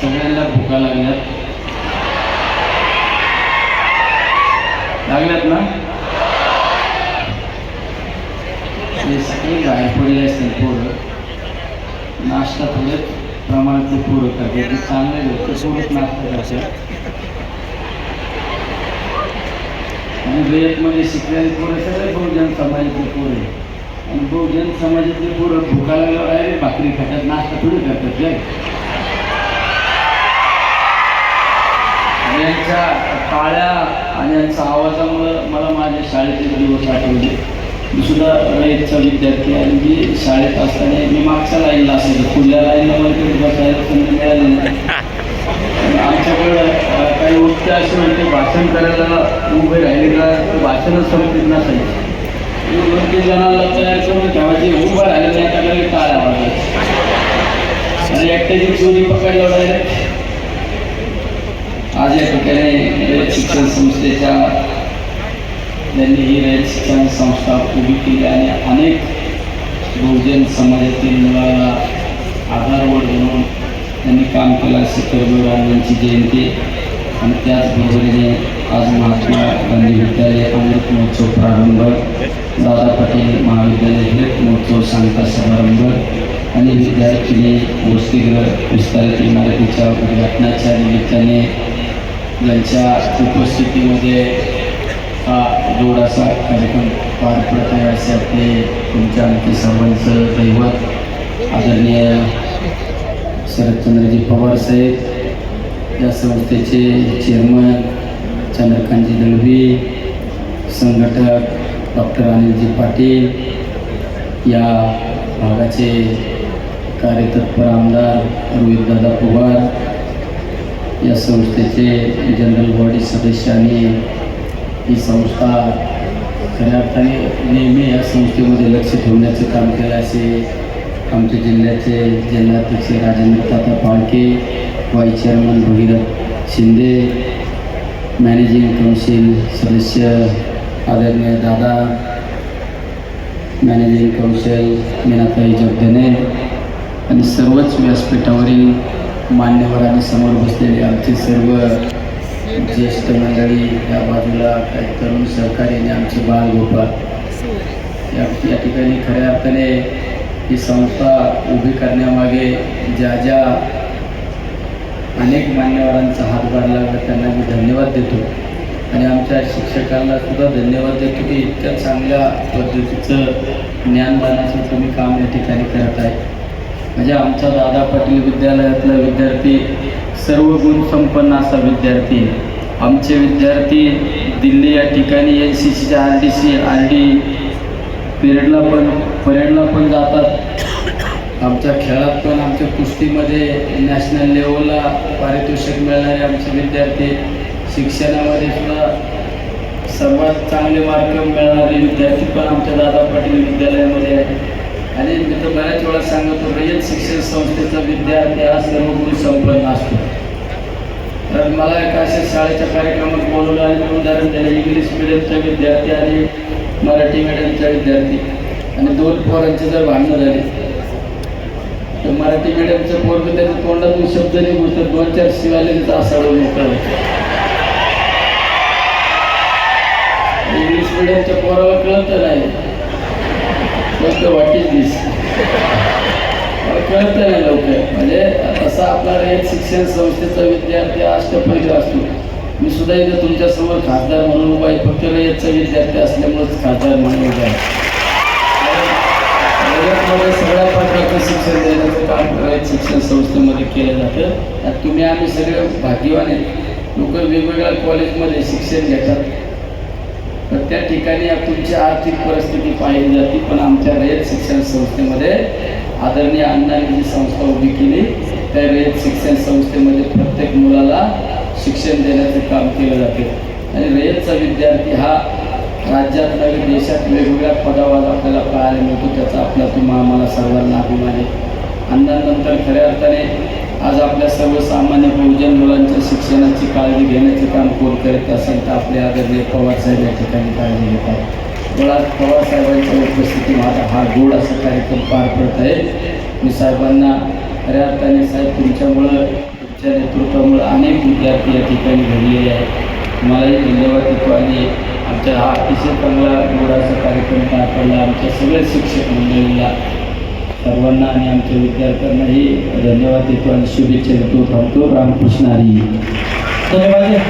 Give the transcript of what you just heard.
सगळ्यांना भुका लागल्यात. लागल्यात ना? ते सगळे गाय पडले असतील पोरं. नाश्ता थोडे प्रमाणातले पोरं करते ते चांगले लोक सोडत नाश्ता करतात. आणि वेळेतमध्ये शिकलेले पोरं सगळे बहुजन समाजातले पोरं आहे. आणि बहुजन समाजातले पोरं भुका लागल्यावर आहे भाकरी खातात नाश्ता थोडी करतात काय? यांच्या काळ्या आणि यांच्या आवाजामुळं मला माझ्या शाळेचे दिवस आठवले. मी सुद्धा रयतचा विद्यार्थी आणि मी शाळेत असताना मी मागच्या लाईनला असायचो. पुढल्या लाईनला मला कधी बसायला संधी मिळाली नाही. आमच्याकडं काही गोष्टी असे म्हणते भाषण करायला उभे राहिले का तर भाषणच संपत नसायचे. जणाला जणांना तयार करून ठेवायचे उभं राहिलं नाही त्याला लगेच टाळ्या आणि एकट्याची चोरी पकडलं डायरेक्ट आज या ठिकाणी रयत शिक्षण संस्थेच्या त्यांनी ही रयत शिक्षण संस्था उभी केली आणि अनेक बहुजन समाजातील मुलाला आधारवड म्हणून त्यांनी काम केलं. शिखर यांची जयंती आणि त्याचबरोबरीने आज महात्मा गांधी विद्यालय अमृत महोत्सव प्रारंभ दादा पाटील महाविद्यालय हिरक महोत्सव सांगता समारंभ आणि विद्यार्थिनी वसतिगृह विस्तारित इमारतीच्या उद्घाटनाच्या निमित्ताने यांच्या उपस्थितीमध्ये हा जोडासा कार्यक्रम पार पडत आहे असे आपले तुमच्या आणखी सर्वांचं दैवत आदरणीय शरदचंद्रजी पवार साहेब या संस्थेचे चेअरमन चंद्रकांतजी दळवी संघटक डॉक्टर अनिलजी पाटील या भागाचे कार्यतत्पर आमदार या संस्थेचे जनरल बॉडी सदस्य आणि ही संस्था खऱ्या अर्थाने नेहमी या संस्थेमध्ये लक्ष ठेवण्याचं काम केलं असे आमच्या जिल्ह्याचे जिल्हाध्यक्ष राजेंद्र ताता Palke vice chairman Bhagirath Shinde managing council सदस्य आदरणीय दादा मॅनेजिंग कौन्सिल मीनाताई जगदने आणि सर्वच व्यासपीठावरील मान्यवर आणि समोर बसलेले आमचे सर्व ज्येष्ठ मंडळी या बाजूला काही तरुण सहकारी आणि आमचे बालगोपाल या या ठिकाणी खऱ्या अर्थाने ही संस्था उभी करण्यामागे ज्या ज्या अनेक मान्यवरांचा हातभार लागला त्यांना मी धन्यवाद देतो. आणि आमच्या शिक्षकांना सुद्धा धन्यवाद देतो की इतक्या चांगल्या पद्धतीचं ज्ञानदानाचं तुम्ही काम या ठिकाणी करत आहे. म्हणजे आमचा दादा पाटील विद्यालयातला विद्यार्थी सर्व गुण संपन्न असा विद्यार्थी आमचे विद्यार्थी दिल्ली या ठिकाणी एन सी सीच्या R D C R D पिरियडला पण परेडला पण जातात. आमच्या खेळात पण आमच्या कुस्तीमध्ये नॅशनल लेवलला पारितोषिक मिळणारे आमचे विद्यार्थी शिक्षणामध्ये सुद्धा सर्वात चांगले मार्क मिळणारे विद्यार्थी पण आमच्या दादा पाटील विद्यालयामध्ये आहे आणि मी तर बऱ्याच वेळा सांगतो रयत शिक्षण संस्थेचा विद्यार्थी हा सर्व गुण संपन्न असतो. तर मला एका अशा शाळेच्या कार्यक्रमात बोलवलं आणि मी उदाहरण दिलं इंग्लिश मिडियमचा विद्यार्थी आणि मराठी मिडियमचा विद्यार्थी. आणि दोन पोरांची जर भांडणं झाली तर मराठी मिडियमचं पोरग त्याच्या तोंडातून शब्द निघू तर दोन चार शिवाले त्याचा असावं मोकळं इंग्लिश मिडियमच्या पोराला कळतं नाही. फक्त वाटीच दिस कळत नाही लवकर. म्हणजे तसा आपला एक शिक्षण संस्थेचा विद्यार्थी अष्टपैकी असतो. मी सुद्धा इथं तुमच्यासमोर खासदार म्हणून उभा आहे. फक्त रयतचा विद्यार्थी असल्यामुळेच खासदार म्हणून उभा आहे. रयतमध्ये सगळ्या प्रकारचं शिक्षण देण्याचं काम रयत शिक्षण संस्थेमध्ये केलं जातं. तुम्ही आम्ही सगळे भाग्यवान आहेत. लोक वेगवेगळ्या कॉलेजमध्ये शिक्षण घेतात. तर त्या ठिकाणी तुमची आर्थिक परिस्थिती पाहिली जाते पण आमच्या रयत शिक्षण संस्थेमध्ये आदरणीय अण्णांनी जी संस्था उभी केली. त्या रयत शिक्षण संस्थेमध्ये प्रत्येक मुलाला शिक्षण देण्याचं काम केलं जाते. आणि रयतचा विद्यार्थी हा राज्यात नवीन देशात वेगवेगळ्या पदावर आपल्याला पाहायला मिळतो त्याचा आपला तुम्हा आम्हाला सर्वांना अभिमान आहे. अण्णांनंतर खऱ्या अर्थाने आज आपल्या सर्वसामान्य बहुजन मुलांच्या शिक्षणाची काळजी घेण्याचे काम कोण करीत असेल तर आपले आदरणीय पवार साहेब या ठिकाणी काळजी घेत आहेत. मुळात पवार साहेबांच्या माझा हा गोड असा कार्यक्रम पार पडत आहे. मी साहेबांना खऱ्या अर्थाने साहेब तुमच्यामुळं तुमच्या नेतृत्वामुळं अनेक विद्यार्थी या ठिकाणी घडलेले आहेत. मलाही धन्यवाद देतो आणि आमच्या हा अतिशय चांगला गोडाचा कार्यक्रम पार पडला. आमच्या सगळ्या शिक्षक मंडळीला सर्वांना आणि आमच्या विद्यार्थ्यांनाही धन्यवाद देतो आणि शुभेच्छा देतो. थांबतो रामकृष्ण हरी. धन्यवाद.